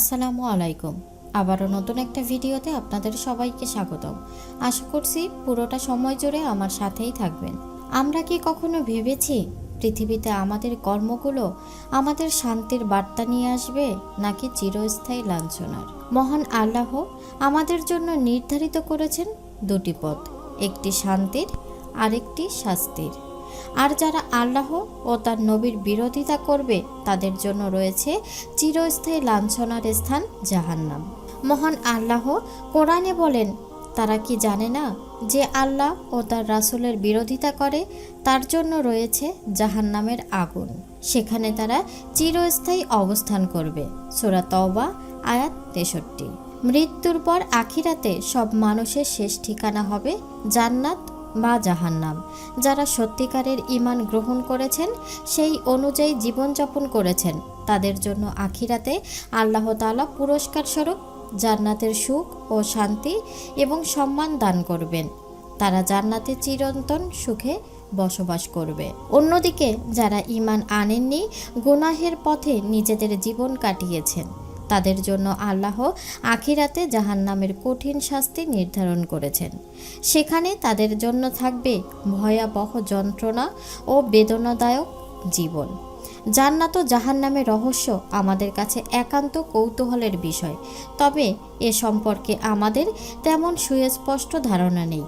আসসালামু আলাইকুম। আবারও নতুন একটা ভিডিওতে আপনাদের সবাইকে স্বাগতম। আশা করছি পুরোটা সময় জুড়ে আমার সাথেই থাকবেন। আমরা কি কখনো ভেবেছি পৃথিবীতে আমাদের কর্মগুলো আমাদের শান্তির বার্তা নিয়ে আসবে নাকি চিরস্থায়ী লাঞ্ছনার? মহান আল্লাহ আমাদের জন্য নির্ধারিত করেছেন দুটি পথ, একটি শান্তির, আরেকটি শাস্তির। আর যারা আল্লাহ ও তার নবীর বিরোধিতা করবে, তাদের জন্য রয়েছে চিরস্থায়ী লাঞ্ছনার স্থান জাহান্নাম। মহান আল্লাহ কোরআনে বলেন, তারা কি জানে না যে আল্লাহ ও তার রাসূলের বিরোধিতা করে? তার জন্য রয়েছে জাহান্নামের আগুন। সেখানে তারা চিরস্থায়ী অবস্থান করবে। সোরা তওবা, আয়াত তেষট্টি। মৃত্যুর পর আখিরাতে সব মানুষের শেষ ঠিকানা হবে জান্নাত বা জাহান্নাম। যারা সত্যিকারের ইমান গ্রহণ করেছেন, সেই অনুযায়ী জীবনযাপন করেছেন। তাদের জন্য আখিরাতে আল্লাহ তাআলা পুরস্কার স্বরূপ জান্নাতের সুখ ও শান্তি এবং সম্মান দান করবেন। তারা জান্নাতে চিরন্তন সুখে বসবাস করবে। অন্যদিকে, যারা ইমান আনেননি, গুনাহের পথে নিজেদের জীবন কাটিয়েছেন। তাদের জন্য আল্লাহ আখিরাতে জাহান্নামের কঠিন শাস্তি নির্ধারণ করেছেন। সেখানে তাদের জন্য থাকবে ভয়াবহ যন্ত্রণা ও বেদনাদায়ক জীবন। জান্নাত ও জাহান্নামের রহস্য আমাদের কাছে একান্ত কৌতূহলের বিষয়। তবে এ সম্পর্কে আমাদের তেমন সুস্পষ্ট ধারণা নেই।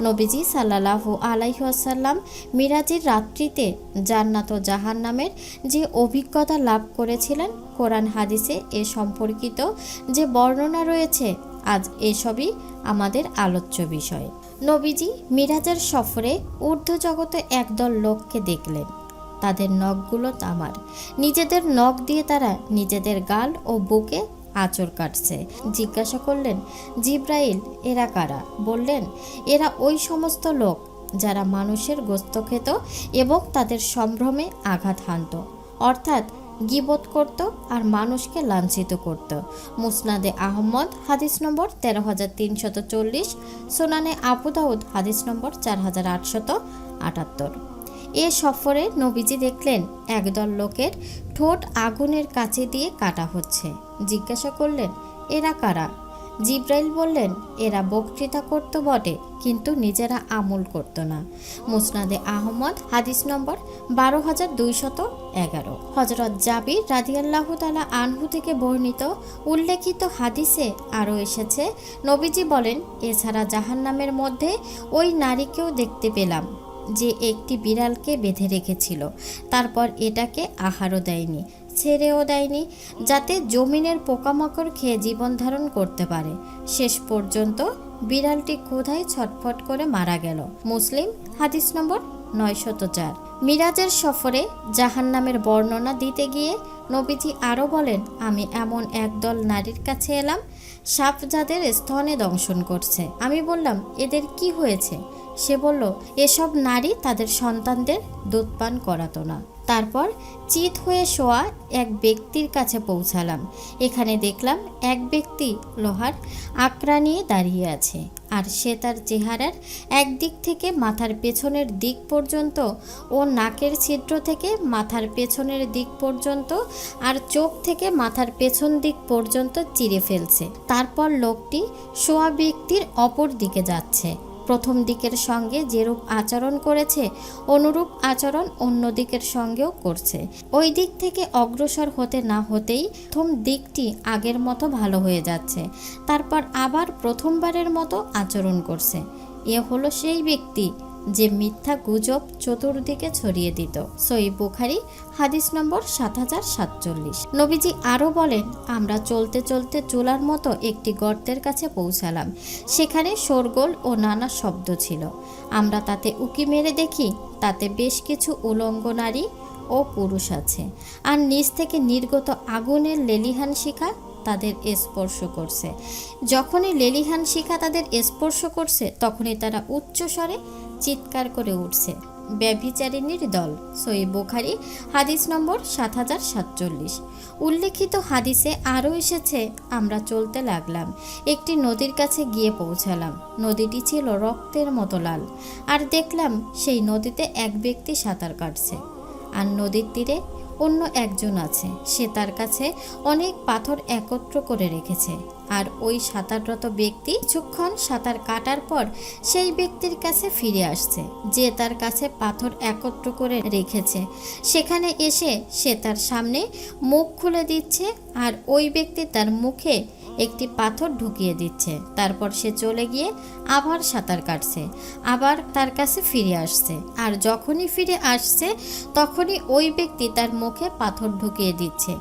নবীজি সাল্লাহু আলাইহাসাল্লাম মিরাজের রাত্রিতে জান্নাত ও জাহান্নামের যে অভিজ্ঞতা লাভ করেছিলেন কোরআন হাদিসে এ সম্পর্কিত যে বর্ণনা রয়েছে, আজ এসবই আমাদের আলোচ্য বিষয়। নবীজি মিরাজের সফরে ঊর্ধ্ব জগতে একদল লোককে দেখলেন। তাদের নখগুলো তামার। নিজেদের নখ দিয়ে তারা নিজেদের গাল ও বুকে আঁচড় কাটছে। জিজ্ঞাসা করলেন, জিব্রাইল, এরা কারা? বললেন, এরা ওই সমস্ত লোক যারা মানুষের গোস্ত খেত এবং তাদের সম্ভ্রমে আঘাত হানত। অর্থাৎ গিবত করত আর মানুষকে লাঞ্ছিত করত। মুসনাদে আহমদ, হাদিস নম্বর তেরো হাজার তিনশত চল্লিশ। সোনানে আবু দাউদ, হাদিস নম্বর চার হাজার আটশত আটাত্তর। এ সফরে নবীজি দেখলেন, একদল লোকের ঠোঁট আগুনের কাছে দিয়ে কাটা হচ্ছে। জিজ্ঞাসা করলেন, এরা কারা? জিব্রাইল বললেন, এরা বক্তৃতা করতো বটে, কিন্তু নিজেরা আমল করতো না। মুসনাদে আহমদ, হাদিস নম্বর বারো হাজার দুইশত এগারো। হজরত জাবির রাদিয়াল্লাহু তালা আনহু থেকে বর্ণিত উল্লেখিত হাদিসে আরও এসেছে, নবীজি বলেন, এছাড়া জাহান্নামের মধ্যে ওই নারীকেও দেখতে পেলাম। যে একটি বিড়ালকে বেঁধে রেখেছিল। তারপর এটাকে আহারও দেয়নি, ছেড়েও দেয়নি, যাতে জমিনের পোকামাকড় খেয়ে জীবন ধারণ করতে পারে। শেষ পর্যন্ত বিড়ালটি ক্ষুধায় ছটফট করে মারা গেল। মুসলিম, হাদিস নম্বর নয়শত চার। মিরাজের সফরে জাহান নামের বর্ণনা দিতে গিয়ে নবীজি আরও বলেন, আমি এমন একদল নারীর কাছে এলাম সাপ যাদের স্তনে দংশন করছে। আমি বললাম, এদের কি হয়েছে? সে বলল, এসব নারী তাদের সন্তানদের দুধ পান করাতো না। তারপর চিত হয়ে শোয়া এক ব্যক্তির কাছে পৌঁছালাম। এখানে দেখলাম এক ব্যক্তি লোহার আকড়া নিয়ে দাঁড়িয়ে আছে আর সে তার চেহারার একদিক থেকে মাথার পেছনের দিক পর্যন্ত ও নাকের ছিদ্র থেকে মাথার পেছনের দিক পর্যন্ত আর চোখ থেকে মাথার পেছন দিক পর্যন্ত চিরে ফেলছে। তারপর লোকটি শোয়া ব্যক্তির অপর দিকে যাচ্ছে। প্রথম দিকের সঙ্গে যেরূপ আচরণ করেছে, অনুরূপ আচরণ অন্য দিকের সঙ্গেও করছে। ওই দিক থেকে অগ্রসর হতে না হতেই প্রথম দিকটি আগের মতো ভালো হয়ে যাচ্ছে। তারপর আবার প্রথমবারের মতো আচরণ করছে। এ হলো সেই ব্যক্তি যে মিথ্যা গুজব চতুর্দিকে ছড়িয়ে দিত। সই বুখারি, হাদিস নম্বর সাত হাজার সাতচল্লিশ। নবীজি আরও বলেন, আমরা চলতে চলতে চুলার মতো একটি গর্তের কাছে পৌঁছালাম। সেখানে শোরগোল ও নানা শব্দ ছিল। আমরা তাতে উকি মেরে দেখি, তাতে বেশ কিছু উলঙ্গ নারী ও পুরুষ আছে। আর নিচ থেকে নির্গত আগুনের লেলিহান শিখা তাদের স্পর্শ করছে। যখনই লেলিহান শিখা তাদের স্পর্শ করছে, তখনই তারা উচ্চস্বরে চিৎকার করে উঠছে। ব্যভিচারিণীর দল, সই বোখারি, হাদিস নম্বর সাত হাজার সাতচল্লিশ। উল্লেখিত হাদিসে আরও এসেছে, আমরা চলতে লাগলাম, একটি নদীর কাছে গিয়ে পৌঁছালাম। নদীটি ছিল রক্তের মতো লাল, আর দেখলাম সেই নদীতে এক ব্যক্তি সাঁতার কাটছে। আর নদীর তীরে অন্য একজন আছে, সে তার কাছে অনেক পাথর একত্র করে রেখেছে। আর ওই সাঁতাররত ব্যক্তি কিছুক্ষণ সাঁতার কাটার পর সেই ব্যক্তির কাছে ফিরে আসছে, যে তার কাছে পাথর একত্র করে রেখেছে। সেখানে এসে সে তার সামনে মুখ খুলে দিচ্ছে আর ওই ব্যক্তি তার মুখে একটি পাথর ঢুকিয়ে দিচ্ছে। তারপর সে চলে গিয়ে আবার সাঁতার কাটছে, আবার তার কাছে ফিরে আসছে। আর যখনই ফিরে আসছে, তখনই ওই ব্যক্তি তার মুখে পাথর ঢুকিয়ে দিচ্ছে।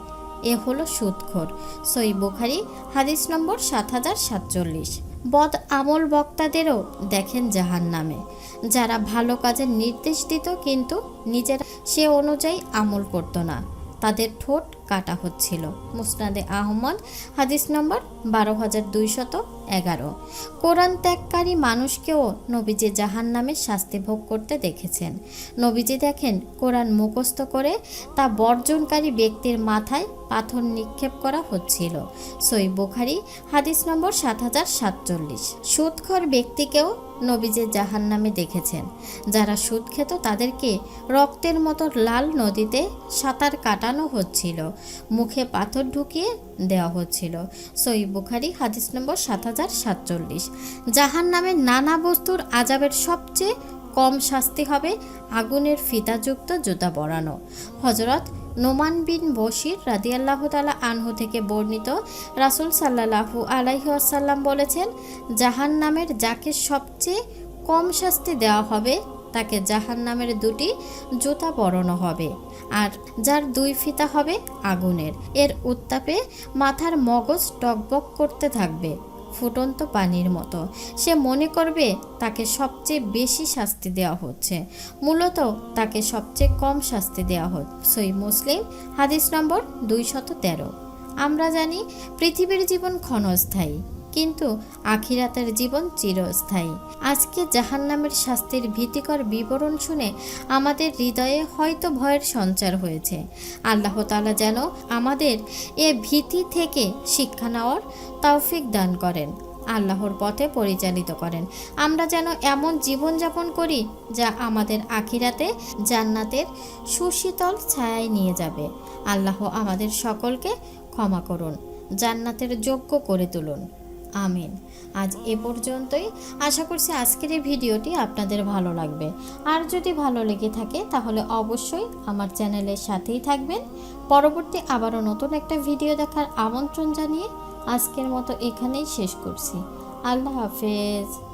এ হলো সুদখোর সই বুখারি, হাদিস নম্বর সাত হাজার সাতচল্লিশ। বদ আমল বক্তাদেরও দেখেন জাহান নামে যারা ভালো কাজের নির্দেশ দিত কিন্তু নিজেরা সে অনুযায়ী আমল করতো না। তাদের ঠোঁট কাটা হচ্ছিল। মুসনাদে আহমদ, হাদিস নম্বর বারো হাজার দুইশত এগারো। কোরআন ত্যাগকারী মানুষকেও নবীজি জাহান নামে শাস্তি ভোগ করতে দেখেছেন। নবীজি দেখেন কোরআন মুখস্থ করে তা বর্জনকারী ব্যক্তির মাথায় পাথর নিক্ষেপ করা হচ্ছিল। সই বুখারি, হাদিস নম্বর সাত হাজার সাতচল্লিশ। সুদখর ব্যক্তিকেও নবীজে জাহান নামে দেখেছেন। যারা সুদ খেত, তাদেরকে রক্তের মতো লাল নদীতে সাঁতার কাটানো হচ্ছিল। মুখে পাথর ঢুকিয়ে দেওয়া হচ্ছিল। সই বুখারি, হাদিস নম্বর সাত হাজার সাতচল্লিশ। জাহান নামে নানা বস্তুর আজাবের সবচেয়ে কম শাস্তি হবে আগুনের ফিতাযুক্ত জুতা পরানো। হজরত নোমান বিন বশির রাদিয়াল্লাহ তালা আনহু থেকে বর্ণিত রাসুল সাল্লাহু আলাইহি আসাল্লাম বলেছেন জাহান নামের যাকে সবচেয়ে কম শাস্তি দেওয়া হবে, তাকে জাহান নামের দুটি জুতা পরানো হবে আর যার দুই ফিতা হবে আগুনের। এর উত্তাপে মাথার মগজ টকবক করতে থাকবে। ফুটন্ত পানির মতো। সে মনে করবে তাকে সবচেয়ে বেশি শাস্তি দেওয়া হচ্ছে। মূলত তাকে সবচেয়ে কম শাস্তি দেওয়া হচ্ছে সই মুসলিম, হাদিস নম্বর দুইশত তেরো। আমরা জানি পৃথিবীর জীবন ক্ষণস্থায়ী। কিন্তু আখিরাতের জীবন চিরস্থায়ী। আজকে জাহান্নামের শাস্তির ভীতিকর বিবরণ শুনে আমাদের হৃদয়ে হয়তো ভয়ের সঞ্চার হয়েছে। আল্লাহ তালা যেন আমাদের এ ভীতি থেকে শিক্ষা নেওয়ার তৌফিক দান করেন, আল্লাহর পথে পরিচালিত করেন। আমরা যেন এমন জীবনযাপন করি যা আমাদের আখিরাতে জান্নাতের সুশীতল ছায়ায় নিয়ে যাবে। আল্লাহ আমাদের সকলকে ক্ষমা করুন, জান্নাতের যোগ্য করে তুলুন। আমিন। আজ এ পর্যন্তই। আশা করছি আজকের এই ভিডিওটি আপনাদের ভালো লাগবে। আর যদি ভালো লেগে থাকে, তাহলে অবশ্যই আমার চ্যানেলের সাথেই থাকবেন। পরবর্তী আবারও নতুন একটা ভিডিও দেখার আমন্ত্রণ জানিয়ে আজকের মতো এখানেই শেষ করছি। আল্লাহ হাফেজ।